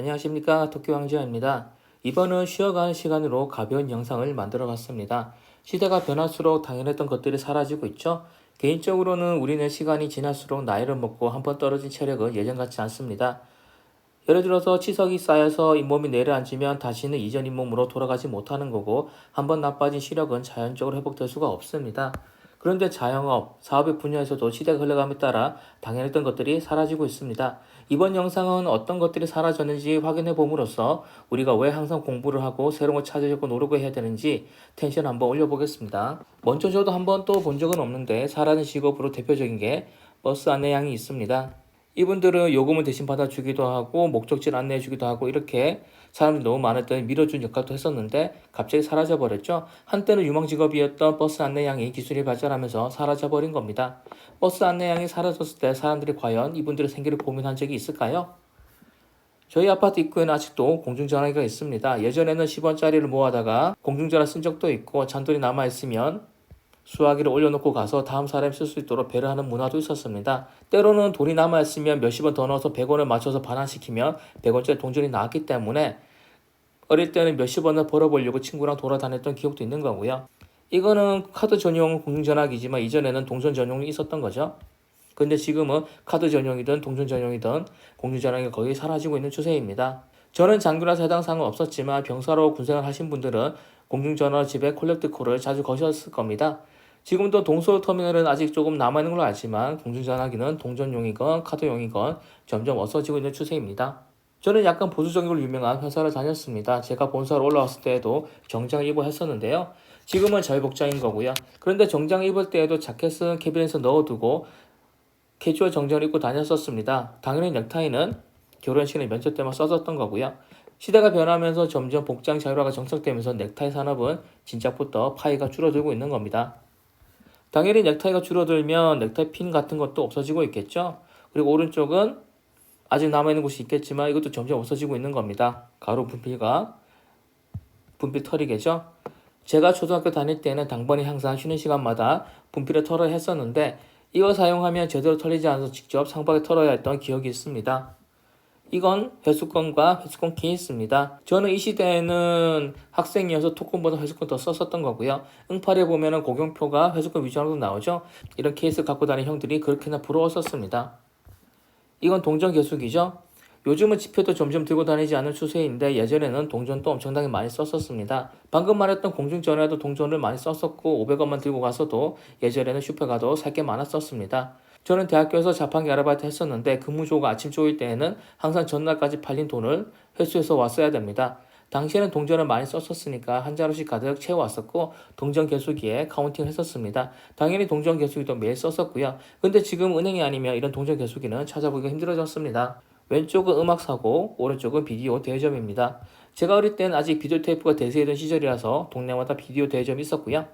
안녕하십니까 도쿄왕지아입니다. 이번은 쉬어가는 시간으로 가벼운 영상을 만들어 봤습니다. 시대가 변할수록 당연했던 것들이 사라지고 있죠. 개인적으로는 우리는 시간이 지날수록 나이를 먹고 한 번 떨어진 체력은 예전 같지 않습니다. 예를 들어서 치석이 쌓여서 잇몸이 내려앉으면 다시는 이전 잇몸으로 돌아가지 못하는 거고 한 번 나빠진 시력은 자연적으로 회복될 수가 없습니다. 그런데 자영업, 사업의 분야에서도 시대가 흘러감에 따라 당연했던 것들이 사라지고 있습니다. 이번 영상은 어떤 것들이 사라졌는지 확인해 봄으로써 우리가 왜 항상 공부를 하고 새로운 걸 찾으려고 노력을 해야 되는지 텐션 한번 올려보겠습니다. 먼저 저도 한번 또 본 적은 없는데 사라진 직업으로 대표적인 게 버스 안내양이 있습니다. 이분들은 요금을 대신 받아주기도 하고 목적지를 안내해주기도 하고 이렇게 사람들이 너무 많을 때 밀어준 역할도 했었는데 갑자기 사라져버렸죠. 한때는 유망 직업이었던 버스 안내양이 기술이 발전하면서 사라져버린 겁니다. 버스 안내양이 사라졌을 때 사람들이 과연 이분들의 생계를 고민한 적이 있을까요? 저희 아파트 입구에는 아직도 공중전화기가 있습니다. 예전에는 10원짜리를 모아다가 공중전화 쓴 적도 있고 잔돈이 남아있으면 수화기를 올려놓고 가서 다음 사람이 쓸 수 있도록 배려하는 문화도 있었습니다. 때로는 돈이 남아있으면 몇십 원 더 넣어서 100원을 맞춰서 반환시키면 100원짜리 동전이 나왔기 때문에 어릴 때는 몇십 원을 벌어보려고 친구랑 돌아다녔던 기억도 있는 거고요. 이거는 카드 전용 공중전화기지만 이전에는 동전 전용이 있었던 거죠. 근데 지금은 카드 전용이든 동전 전용이든 공중전화기가 거의 사라지고 있는 추세입니다. 저는 장교라서 해당 사항은 없었지만 병사로 군생활 하신 분들은 공중전화 집에 콜렉트콜을 자주 거셨을 겁니다. 지금도 동서 터미널은 아직 조금 남아있는 걸로 알지만 공중전화기는 동전용이건 카드용이건 점점 없어지고 있는 추세입니다. 저는 약간 보수적인 걸로 유명한 회사를 다녔습니다. 제가 본사로 올라왔을 때에도 정장을 입어 했었는데요. 지금은 자유복장인 거고요. 그런데 정장 입을 때에도 자켓은 캐비넷에 넣어두고 캐주얼 정장을 입고 다녔었습니다. 당연히 넥타이는 결혼식이나 면접 때만 써줬던 거고요. 시대가 변하면서 점점 복장 자율화가 정착되면서 넥타이 산업은 진작부터 파이가 줄어들고 있는 겁니다. 당연히 넥타이가 줄어들면 넥타이 핀 같은 것도 없어지고 있겠죠. 그리고 오른쪽은 아직 남아있는 곳이 있겠지만 이것도 점점 없어지고 있는 겁니다. 가로 분필과 분필 털이겠죠. 제가 초등학교 다닐 때는 당번이 항상 쉬는 시간마다 분필을 털어야 했었는데 이거 사용하면 제대로 털리지 않아서 직접 상박에 털어야 했던 기억이 있습니다. 이건 회수권과 회수권 케이스입니다. 저는 이 시대에는 학생이어서 토큰보다 회수권 더 썼었던 거고요. 응팔에 보면은 고경표가 회수권 위주로 나오죠. 이런 케이스 갖고 다니는 형들이 그렇게나 부러웠었습니다. 이건 동전 개수기죠. 요즘은 지표도 점점 들고 다니지 않는 추세인데 예전에는 동전도 엄청나게 많이 썼었습니다. 방금 말했던 공중전화에도 동전을 많이 썼었고 500원만 들고 가서도 예전에는 슈퍼 가도 살 게 많았었습니다. 저는 대학교에서 자판기 아르바이트 했었는데 근무조가 아침 쪼일 때에는 항상 전날까지 팔린 돈을 회수해서 왔어야 됩니다. 당시에는 동전을 많이 썼었으니까 한 자루씩 가득 채워왔었고 동전 개수기에 카운팅을 했었습니다. 당연히 동전 개수기도 매일 썼었고요. 근데 지금 은행이 아니면 이런 동전 개수기는 찾아보기가 힘들어졌습니다. 왼쪽은 음악 사고 오른쪽은 비디오 대여점입니다. 제가 어릴 땐 아직 비디오 테이프가 대세이던 시절이라서 동네마다 비디오 대여점이 있었고요.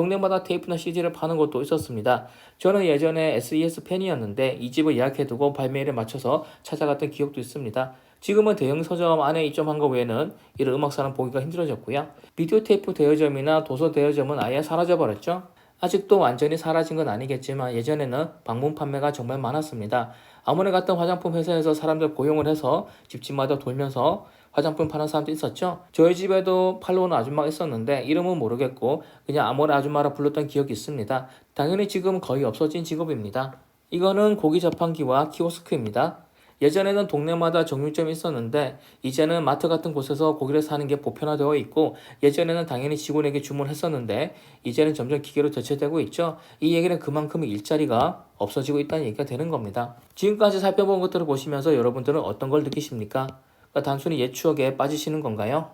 동네마다 테이프나 CD를 파는 곳도 있었습니다. 저는 예전에 SES 팬이었는데 이 집을 예약해두고 발매일에 맞춰서 찾아갔던 기억도 있습니다. 지금은 대형 서점 안에 입점한 것 외에는 이런 음악사는 보기가 힘들어졌고요. 비디오 테이프 대여점이나 도서 대여점은 아예 사라져버렸죠. 아직도 완전히 사라진 건 아니겠지만 예전에는 방문 판매가 정말 많았습니다. 아무나 갔던 화장품 회사에서 사람들 고용을 해서 집집마다 돌면서 화장품 파는 사람도 있었죠. 저희 집에도 팔로 오는 아줌마가 있었는데 이름은 모르겠고 그냥 아무나 아줌마라 불렀던 기억이 있습니다. 당연히 지금 거의 없어진 직업입니다. 이거는 고기 자판기와 키오스크입니다. 예전에는 동네마다 정육점이 있었는데 이제는 마트 같은 곳에서 고기를 사는 게 보편화되어 있고 예전에는 당연히 직원에게 주문했었는데 이제는 점점 기계로 대체되고 있죠. 이 얘기는 그만큼 일자리가 없어지고 있다는 얘기가 되는 겁니다. 지금까지 살펴본 것들을 보시면서 여러분들은 어떤 걸 느끼십니까? 그러니까 단순히 옛 추억에 빠지시는 건가요?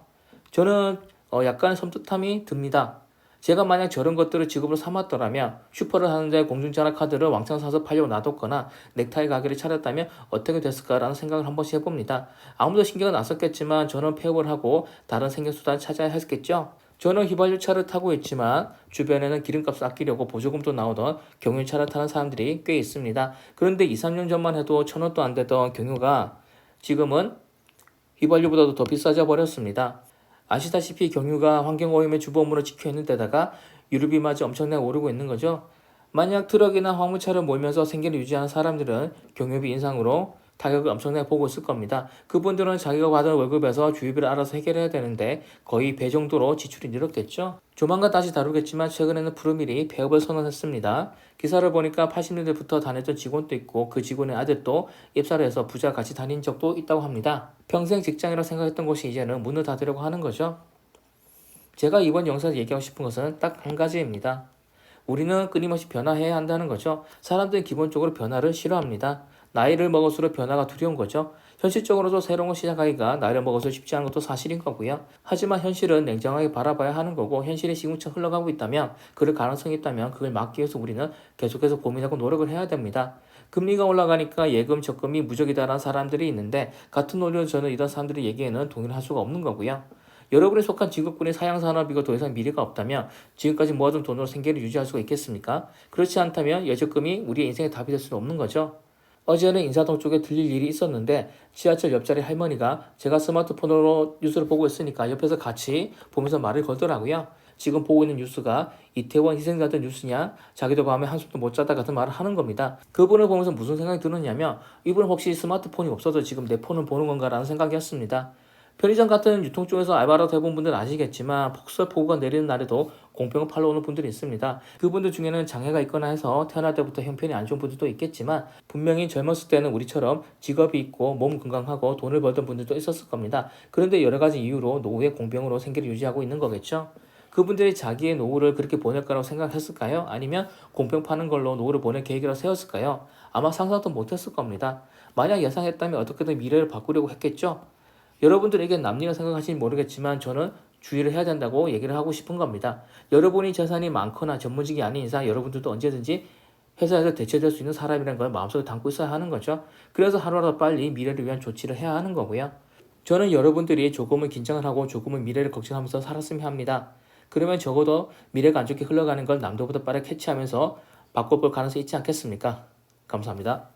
저는 어, 약간 섬뜩함이 듭니다. 제가 만약 저런 것들을 직업으로 삼았더라면 슈퍼를 하는데 공중전화 카드를 왕창 사서 팔려고 놔뒀거나 넥타이 가게를 차렸다면 어떻게 됐을까라는 생각을 한 번씩 해봅니다. 아무도 신경은 안 썼겠지만 저는 폐업을 하고 다른 생계수단을 찾아야 했겠죠. 저는 휘발유차를 타고 있지만 주변에는 기름값을 아끼려고 보조금도 나오던 경유차를 타는 사람들이 꽤 있습니다. 그런데 2, 3년 전만 해도 천 원도 안 되던 경유가 지금은 휘발유보다도 더 비싸져 버렸습니다. 아시다시피 경유가 환경오염의 주범으로 찍혀 있는 데다가 유류비마저 엄청나게 오르고 있는 거죠. 만약 트럭이나 화물차를 몰면서 생계를 유지하는 사람들은 경유비 인상으로 타격을 엄청나게 보고 있을 겁니다. 그분들은 자기가 받은 월급에서 주유비를 알아서 해결해야 되는데 거의 배 정도로 지출이 늘었겠죠. 조만간 다시 다루겠지만 최근에는 푸르밀이 폐업을 선언했습니다. 기사를 보니까 80년대부터 다녔던 직원도 있고 그 직원의 아들도 입사를 해서 부자 같이 다닌 적도 있다고 합니다. 평생 직장이라 생각했던 곳이 이제는 문을 닫으려고 하는 거죠. 제가 이번 영상에서 얘기하고 싶은 것은 딱 한 가지입니다. 우리는 끊임없이 변화해야 한다는 거죠. 사람들은 기본적으로 변화를 싫어합니다. 나이를 먹을수록 변화가 두려운 거죠. 현실적으로도 새로운 걸 시작하기가 나이를 먹어서 쉽지 않은 것도 사실인 거고요. 하지만 현실은 냉정하게 바라봐야 하는 거고 현실이 시궁처 흘러가고 있다면 그럴 가능성이 있다면 그걸 막기 위해서 우리는 계속해서 고민하고 노력을 해야 됩니다. 금리가 올라가니까 예금 적금이 무적이다라는 사람들이 있는데 같은 논리로 저는 이런 사람들의 얘기에는 동의를 할 수가 없는 거고요. 여러분이 속한 직업군의 사양산업이고 더 이상 미래가 없다면 지금까지 모아둔 돈으로 생계를 유지할 수가 있겠습니까? 그렇지 않다면 여적금이 우리의 인생의 답이 될 수는 없는 거죠. 어제는 인사동 쪽에 들릴 일이 있었는데 지하철 옆자리 할머니가 제가 스마트폰으로 뉴스를 보고 있으니까 옆에서 같이 보면서 말을 걸더라고요. 지금 보고 있는 뉴스가 이태원 희생자들 뉴스냐 자기도 밤에 한숨도 못 자다 같은 말을 하는 겁니다. 그분을 보면서 무슨 생각이 드느냐면 이분은 혹시 스마트폰이 없어서 지금 내 폰을 보는 건가라는 생각이었습니다. 편의점 같은 유통 쪽에서 알바라도 해본 분들은 아시겠지만 폭설 폭우가 내리는 날에도 공평을 팔러 오는 분들이 있습니다. 그분들 중에는 장애가 있거나 해서 태어날 때부터 형편이 안 좋은 분들도 있겠지만 분명히 젊었을 때는 우리처럼 직업이 있고 몸 건강하고 돈을 벌던 분들도 있었을 겁니다. 그런데 여러 가지 이유로 노후의 공평으로 생계를 유지하고 있는 거겠죠. 그분들이 자기의 노후를 그렇게 보낼 거라고 생각했을까요? 아니면 공평 파는 걸로 노후를 보낼 계획이라고 세웠을까요? 아마 상상도 못했을 겁니다. 만약 예상했다면 어떻게든 미래를 바꾸려고 했겠죠? 여러분들에게 남리가 생각하실지 모르겠지만 저는 주의를 해야 된다고 얘기를 하고 싶은 겁니다. 여러분이 재산이 많거나 전문직이 아닌 이상 여러분들도 언제든지 회사에서 대체될 수 있는 사람이라는 걸 마음속에 담고 있어야 하는 거죠. 그래서 하루라도 빨리 미래를 위한 조치를 해야 하는 거고요. 저는 여러분들이 조금은 긴장을 하고 조금은 미래를 걱정하면서 살았으면 합니다. 그러면 적어도 미래가 안 좋게 흘러가는 걸 남들보다 빠르게 캐치하면서 바꿔볼 가능성이 있지 않겠습니까? 감사합니다.